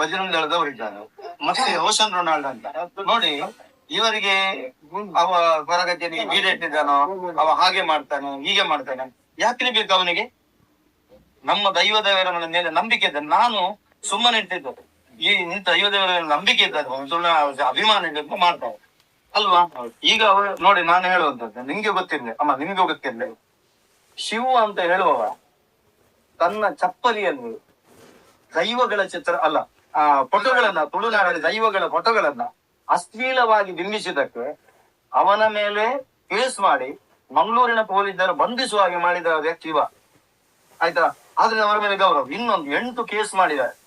ಬಜರಂಗ ದಳದವರು ಇದ್ದಾರೆ ಮತ್ತೆ ocean Ronald ಅಂತ. ನೋಡಿ, ಇವರಿಗೆ ಅವ ಹೊರಗಜ್ಜನಿಗೆ ಬೀಡಿಟ್ಟಿದ್ದಾನೋ ಅವ ಹಾಗೆ ಮಾಡ್ತಾನೆ, ಹೀಗೆ ಮಾಡ್ತಾನೆ. ಯಾಕೆ ಬೇಕು ಅವನಿಗೆ? ನಮ್ಮ ದೈವ ದೇವರ ಮೇಲೆ ನಂಬಿಕೆ ಇದ್ದ ನಾನು ಸುಮ್ಮನೆ ಇಟ್ಟಿದ್ದು ಈ ಇಂಥ ದೈವ ದೇವರ ನಂಬಿಕೆ ಇದ್ದಾರೆ ಸುಮ್ಮನೆ ಅಭಿಮಾನ ಇದ್ದು ಮಾಡ್ತಾರೆ. ಅಲ್ವಾ? ಈಗ ಅವರು, ನೋಡಿ, ನಾನು ಹೇಳುವಂತದ್ದು ನಿಮ್ಗೆ ಗೊತ್ತಿರ್ಲಿ. ಅಮ್ಮ, ನಿಮ್ಗೆ ಗೊತ್ತಿರ್ಲಿ. ಶಿವ ಅಂತ ಹೇಳುವವ, ತನ್ನ ಚಪ್ಪಲಿಯಲ್ಲಿ ದೈವಗಳ ಚಿತ್ರ ಅಲ್ಲ. ಆ ಫೋಟೋಗಳನ್ನ ತುಳುನಾಡಲ್ಲಿ ದೈವಗಳ ಫೋಟೋಗಳನ್ನ ಅಶ್ಲೀಲವಾಗಿ ಬಿಂಬಿಸಿದಕ್ಕೆ ಅವನ ಮೇಲೆ ಕೇಸ್ ಮಾಡಿ ಮಂಗಳೂರಿನ ಪೊಲೀಸರು ಬಂಧಿಸುವ ಹಾಗೆ ಮಾಡಿದ ವ್ಯಕ್ತಿ ಇವ. ಆಯ್ತಾ? ಆದ್ರೆ ಅವರ ಮೇಲೆ ಗೌರವ. ಇನ್ನೊಂದು ಎಂಟು ಕೇಸ್ ಮಾಡಿದ್ದಾರೆ.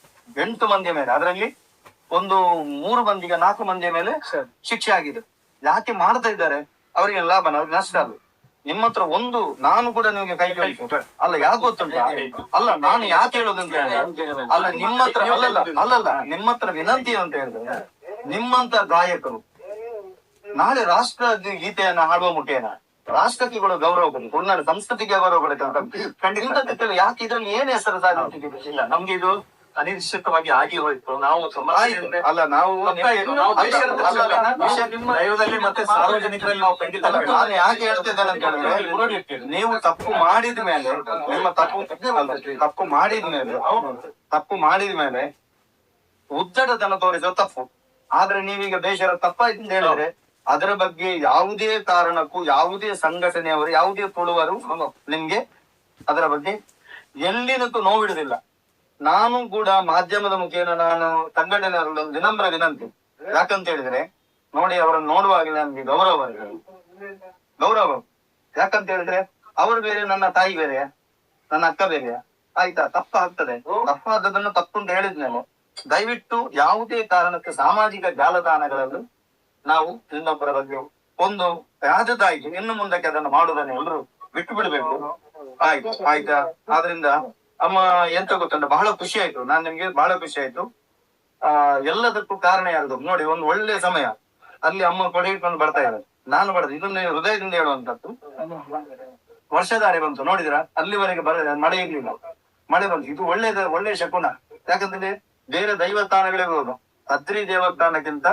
ಎಂಟು ಮಂದಿಯ ಮೇಲೆ. ಅದರಲ್ಲಿ ಒಂದು ಮೂರು ಮಂದಿಗೆ ನಾಲ್ಕು ಮಂದಿಯ ಮೇಲೆ ಶಿಕ್ಷೆ ಆಗಿದೆ. ಯಾಕೆ ಮಾಡ್ತಾ ಇದ್ದಾರೆ? ಅವರಿಗೆ ಲಾಭ ನಷ್ಟ ಅದು. ನಿಮ್ಮ ಹತ್ರ ಒಂದು ನಾನು ಕೂಡ ನಿಮಗೆ ಕೈ ಜೋಡಿಸು ಅಲ್ಲ ಯಾಕೆ ಗೊತ್ತುಂಟಾ? ಅಲ್ಲ, ನಾನು ಯಾಕೆ ಹೇಳೋದಂತ ಅಂತ ಹೇಳಿದ್ರೆ, ಅಲ್ಲ ನಿಮ್ಮ ಹತ್ರ ಅಲ್ಲಲ್ಲ ಅಲ್ಲಲ್ಲ ನಿಮ್ಮ ಹತ್ರ ವಿನಂತಿ ಅಂತ ಹೇಳಿದ್ರೆ, ನಿಮ್ಮಂತ ಗಾಯಕರು, ನಾಳೆ ರಾಷ್ಟ್ರ ಗೀತೆಯನ್ನ ಹಾಡುವ ಮುಖೇನ, ರಾಷ್ಟ್ರಕ್ಕೆ ಕೂಡ ಗೌರವ ಕೊಡಿ. ತುಳುನಾಡು ಸಂಸ್ಕೃತಿಗೆ ಗೌರವ ಕೊಡಕ್ಕೆ ಯಾಕೆ ಇದ್ರಲ್ಲಿ ಏನ್ ಹೆಸರು ಸಾಧ್ಯ ಇಲ್ಲ? ನಮ್ಗೆ ಇದು ಅನಿಶ್ಚಿತವಾಗಿ ಆಗಿ ಹೋಯ್ತು. ನಾವು. ಅಲ್ಲ ನಾವು ದೈವದಲ್ಲಿ ಮತ್ತೆ ಸಾರ್ವಜನಿಕರಲ್ಲಿ ನಾವು ಖಂಡಿತ ನಾನು ಯಾಕೆ ಹೇಳ್ತಿದ್ದೇನೆ ಅಂತ ಹೇಳಿದ್ರೆ ನೀವು ತಪ್ಪು ಮಾಡಿದ ಮೇಲೆ ನಿಮ್ಮ ತಪ್ಪು ತಪ್ಪು ಮಾಡಿದ ಮೇಲೆ ತಪ್ಪು ಮಾಡಿದ ಮೇಲೆ ಉದ್ದಡತನ ತೋರಿಸೋ ತಪ್ಪು. ಆದ್ರೆ ನೀವೀಗ ಬೇಷರ ತಪ್ಪಾಯ್ತು ಅಂತ ಹೇಳಿದ್ರೆ ಅದರ ಬಗ್ಗೆ ಯಾವುದೇ ಕಾರಣಕ್ಕೂ ಯಾವುದೇ ಸಂಘಟನೆಯವರು ಯಾವುದೇ ತುಳುವರು ನಿಮ್ಗೆ ಅದರ ಬಗ್ಗೆ ಎಲ್ಲಿನಕ್ಕೂ ನೋವಿಡುದಿಲ್ಲ ನಾನು ಕೂಡ ಮಾಧ್ಯಮದ ಮುಖೇನ ನಾನು ಸಂಘಟನೆಯವರಲ್ಲಿ ಒಂದು ವಿನಮ್ರ ವಿನಂತಿ. ಯಾಕಂತ ಹೇಳಿದ್ರೆ ನೋಡಿ ಅವರನ್ನು ನೋಡುವಾಗ ನನ್ಗೆ ಗೌರವ. ಗೌರವ. ಯಾಕಂತ ಹೇಳಿದ್ರೆ ಅವರು ಬೇರೆ ನನ್ನ ತಾಯಿ ಬೇರೆ, ನನ್ನ ಅಕ್ಕ ಬೇರೆ. ಆಯ್ತಾ? ತಪ್ಪ ಆಗ್ತದೆ ತಪ್ಪಾದದನ್ನು ತಪ್ಪು ಅಂತ ಹೇಳಿದ್ಮೇಲೆ ದಯವಿಟ್ಟು ಯಾವುದೇ ಕಾರಣಕ್ಕೆ ಸಾಮಾಜಿಕ ಜಾಲತಾಣಗಳಲ್ಲೂ ನಾವು ಇನ್ನೊಬ್ಬರ ಬಗ್ಗೆ ಒಂದು ರಾಜದಾಯಿತು ಇನ್ನು ಮುಂದಕ್ಕೆ ಅದನ್ನು ಮಾಡುವುದನ್ನು ಎಲ್ಲರೂ ಬಿಟ್ಟು ಬಿಡಬೇಕು ಆಯ್ತು. ಆಯ್ತಾ? ಆದ್ರಿಂದ ಅಮ್ಮ ಎಂತ ಗೊತ್ತುಂಟ? ಬಹಳ ಖುಷಿ ಆಯ್ತು. ನಾನ್ ನಿಮ್ಗೆ ಬಹಳ ಖುಷಿ ಆಯ್ತು. ಆ, ಎಲ್ಲದಕ್ಕೂ ಕಾರಣ ಯಾರ್ದು? ನೋಡಿ, ಒಂದು ಒಳ್ಳೆ ಸಮಯ. ಅಲ್ಲಿ ಅಮ್ಮ ಕೊಡೆ ಇಟ್ಕೊಂಡು ಬರ್ತಾ ಇದ್ದಾರೆ. ನಾನು ಬರ್ತದೆ ಇದನ್ನ ಹೃದಯದಿಂದ ಹೇಳುವಂತದ್ದು. ವರ್ಷಧಾರೆ ಬಂತು. ನೋಡಿದ್ರ? ಅಲ್ಲಿವರೆಗೆ ಬರ, ಮಳೆ ಇರ್ಲಿಲ್ಲ. ಮಳೆ ಬಂತು. ಇದು ಒಳ್ಳೆದ, ಒಳ್ಳೆ ಶಕುನ. ಯಾಕಂದ್ರೆ ಬೇರೆ ದೈವಸ್ಥಾನಗಳಿಗೆ ಹೋಗುದು. ಅದ್ರಿ ದೇವಸ್ಥಾನಕ್ಕಿಂತ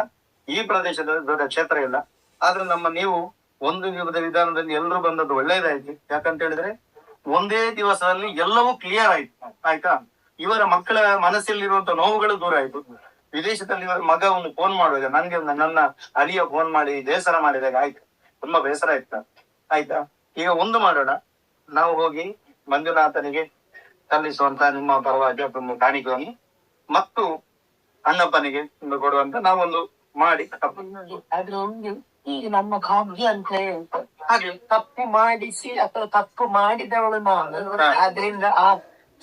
ಈ ಪ್ರದೇಶದ ದೊಡ್ಡ ಕ್ಷೇತ್ರ ಇಲ್ಲ. ಆದ್ರೆ ನಮ್ಮ ನೀವು ಒಂದು ವಿಧದ ವಿಧಾನದಲ್ಲಿ ಎಲ್ಲರೂ ಬಂದದ್ದು ಒಳ್ಳೇದಾಯ್ತು. ಯಾಕಂತ ಹೇಳಿದ್ರೆ ಒಂದೇ ದಿವಸದಲ್ಲಿ ಎಲ್ಲವೂ ಕ್ಲಿಯರ್ ಆಯ್ತು. ಆಯ್ತಾ? ಇವರ ಮಕ್ಕಳ ಮನಸ್ಸಲ್ಲಿರುವಂತ ನೋವುಗಳು ದೂರ ಆಯ್ತು. ವಿದೇಶದಲ್ಲಿ ಇವರ ಮಗ ಒಂದು ಫೋನ್ ಮಾಡುವಾಗ ನನ್ಗೆ ನನ್ನ ಅಳಿಯ ಫೋನ್ ಮಾಡಿ, ಬೇಸರ ಮಾಡಿದಾಗ ಆಯ್ತು. ತುಂಬಾ ಬೇಸರ ಆಯ್ತಾ ಆಯ್ತಾ? ಈಗ ಒಂದು ಮಾಡೋಣ. ನಾವು ಹೋಗಿ ಮಂಜುನಾಥನಿಗೆ ಸಲ್ಲಿಸುವಂತ ನಿಮ್ಮ ಪರವಾಗಿ ಕಾಣಿಕೆಯನ್ನು ಮತ್ತು ಅಣ್ಣಪ್ಪನಿಗೆ ಕೊಡುವಂತ ನಾವೊಂದು ಮಾಡಿ. ಈಗ ನಮ್ಮ ಭಾಗ್ಯ ಅಂತ ಹೇಳ್ತಾರೆ ಹಾಗೆ ತಪ್ಪು ಮಾಡಿಸಿ ಅಥವಾ ತಪ್ಪು ಮಾಡಿದವಳು ನಾನು. ಅದರಿಂದ ಆದ್ರಿಂದ ಆ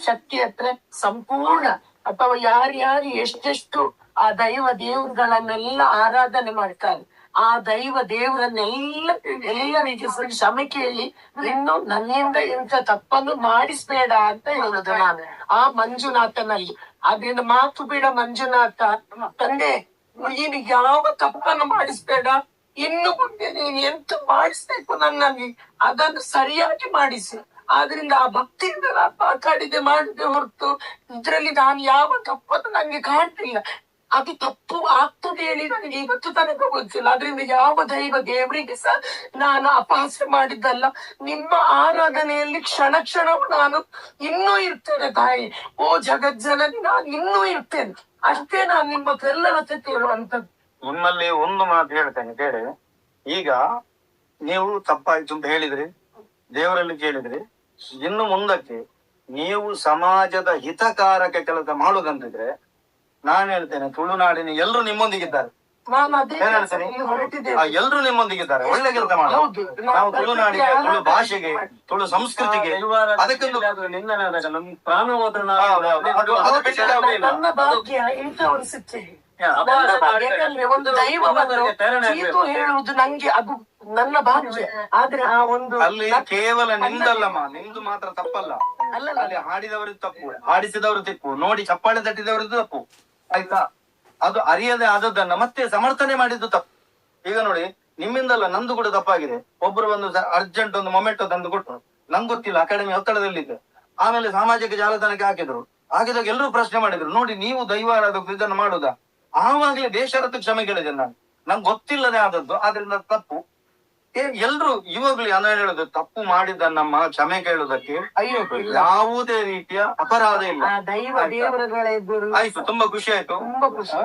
ಶಕ್ತಿ ಹತ್ರ ಸಂಪೂರ್ಣ ಅಥವಾ ಯಾರ್ಯಾರು ಎಷ್ಟೆಷ್ಟು ಆ ದೈವ ದೇವರುಗಳನ್ನೆಲ್ಲ ಆರಾಧನೆ ಮಾಡ್ತಾರೆ ಆ ದೈವ ದೇವರನ್ನೆಲ್ಲ ಎಲ್ಲ ಸಹ ಕ್ಷಮೆ ಕೇಳಿ ಇನ್ನು ನನ್ನಿಂದ ಇಂಥ ತಪ್ಪನ್ನು ಮಾಡಿಸ್ಬೇಡ ಅಂತ ಹೇಳುದು ನಾನು. ಆ ಮಂಜುನಾಥನಲ್ಲಿ. ಅದರಿಂದ ಮಾತು ಬಿಡ ಮಂಜುನಾಥ. ತಂದೆ ನೀನು ಯಾವ ತಪ್ಪನ್ನು ಮಾಡಿಸ್ಬೇಡ? ಇನ್ನು ಮುಂದೆ ನೀನು ಎಂತ ಮಾಡಿಸ್ಬೇಕು ನನ್ನಲ್ಲಿ, ಅದನ್ನು ಸರಿಯಾಗಿ ಮಾಡಿಸು. ಆದ್ರಿಂದ ಆ ಭಕ್ತಿಯಿಂದ ನಾನು ಮಾಡಿದೆ ಹೊರತು ಇದ್ರಲ್ಲಿ ನಾನು ಯಾವ ತಪ್ಪನ್ನು ನಂಗೆ ಕಾಣ್ತಿಲ್ಲ. ಅದು ತಪ್ಪು ಆಗ್ತದೆ ಹೇಳಿ ನನಗೆ ಇವತ್ತು ತನಕ ಗೊತ್ತಿಲ್ಲ. ಅದರಿಂದ ಯಾವ ದೈವ ದೇವರಿಗೆ ಸಹ ನಾನು ಅಪಹಾಸ್ಯ ಮಾಡಿದ್ದಲ್ಲ, ನಿಮ್ಮ ಆರಾಧನೆಯಲ್ಲಿ ಕ್ಷಣ ಕ್ಷಣವೂ ನಾನು ಇನ್ನೂ ಇರ್ತೇನೆ ತಾಯಿ. ಓ ಜಗಜ್ಜನಲ್ಲಿ ನಾನು ಇನ್ನೂ ಇರ್ತೇನೆ. ಅಷ್ಟೇ ನಾನು ನಿಮ್ಮ ಎಲ್ಲರ ಜೊತೆ ಇರುವಂತದ್ದು ನಿಮ್ಮಲ್ಲಿ ಒಂದು ಮಾತು ಹೇಳ್ತೇನೆ ಕೇಳಿ. ಈಗ ನೀವು ತಪ್ಪಾಯ್ತು ಅಂತ ಹೇಳಿದ್ರಿ ದೇವರಲ್ಲಿ ಕೇಳಿದ್ರಿ. ಇನ್ನು ಮುಂದಕ್ಕೆ ನೀವು ಸಮಾಜದ ಹಿತಕಾರಕ ಕೆಲಸ ಮಾಡುದಂತಿದ್ರೆ ನಾನು ಹೇಳ್ತೇನೆ ತುಳುನಾಡಿನ ಎಲ್ಲರೂ ನಿಮ್ಮೊಂದಿಗಿದ್ದಾರೆ. ಎಲ್ರು ನಿಮ್ಮೊಂದಿಗಿದ್ದಾರೆ ಒಳ್ಳೆ ಕೆಲಸ ಮಾಡಿ. ಹೌದು ನಾವು ತುಳುನಾಡಿಗೆ ತುಳು ಭಾಷೆಗೆ ತುಳು ಸಂಸ್ಕೃತಿಗೆ ಅದಕ್ಕೊಂದು ಪ್ರಾಣ ಹೋದ್ರೆ ಯಾಕಂದ್ರೆ ಒಂದು ಚೀತು ಹೇಳುವುದು ನಂಗೆ ಅದು ನನ್ನ ಭಾಷೆ ಆದ್ರೆ ಆ ಒಂದು ಅಲ್ಲಿ ಕೇವಲ ನಿಂದಲ್ಲಮ್ಮ ನಿಂದು ಮಾತ್ರ ತಪ್ಪಲ್ಲ. ಅಲ್ಲ ಅಲ್ಲಿ ಹಾಡಿದವರು ತಪ್ಪು ಹಾಡಿಸಿದವರು ತಪ್ಪು ನೋಡಿ ಚಪ್ಪಾಳೆ ತಟ್ಟಿದವರು ತಪ್ಪು. ಆಯ್ತಾ? ಅದು ಅರಿಯದೆ ಆದದ್ದನ್ನ ಮತ್ತೆ ಸಮರ್ಥನೆ ಮಾಡಿದ್ದು ತಪ್ಪು. ಈಗ ನೋಡಿ ನಿಮ್ಮಿಂದಲ್ಲ ನಂದು ಕೂಡ ತಪ್ಪಾಗಿದೆ. ಒಬ್ರು ಒಂದು ಅರ್ಜೆಂಟ್ ಒಂದು ಮೊಮೆಂಟ್ ತಂದು ಕೊಟ್ಟರು. ನಂಗೆ ಗೊತ್ತಿಲ್ಲ ಅಕಾಡೆಮಿ ಒತ್ತಡದಲ್ಲಿದ್ದೆ. ಆಮೇಲೆ ಸಾಮಾಜಿಕ ಜಾಲತಾಣಕ್ಕೆ ಹಾಕಿದ್ರು. ಹಾಕಿದಾಗ ಎಲ್ಲರೂ ಪ್ರಶ್ನೆ ಮಾಡಿದ್ರು ನೋಡಿ ನೀವು ದೈವಾರಾಧಕರು ಇದನ್ನು ಮಾಡುದಾ? ಆವಾಗಲೇ ಬೇಷರತ್ತು ಕ್ಷಮೆ ಕೇಳಿದೆ ನಾನು. ನಂಗೆ ಗೊತ್ತಿಲ್ಲದೆ ಆದದ್ದು ಆದ್ರಿಂದ ತಪ್ಪು. ಏ- ಎಲ್ರು ಇವಾಗ್ಲೂ ಏನೋ ಹೇಳುದು ತಪ್ಪು ಮಾಡಿದ ನಮ್ಮ ಕ್ಷಮೆ ಕೇಳುದಕ್ಕೆ ಅಯ್ಯೋ. ಯಾವುದೇ ರೀತಿಯ ಅಪರಾಧ ಇಲ್ಲ. ಆಯ್ತು? ತುಂಬಾ ಖುಷಿ ಆಯ್ತು. ತುಂಬಾ ಖುಷಿ.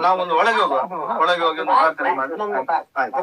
ನಾವೊಂದು ಒಳಗೆ ಹೋಗುವ ಒಳಗೆ ಹೋಗಿ ಒಂದು ಪ್ರಾರ್ಥನೆ ಮಾಡಿ. ಆಯ್ತು.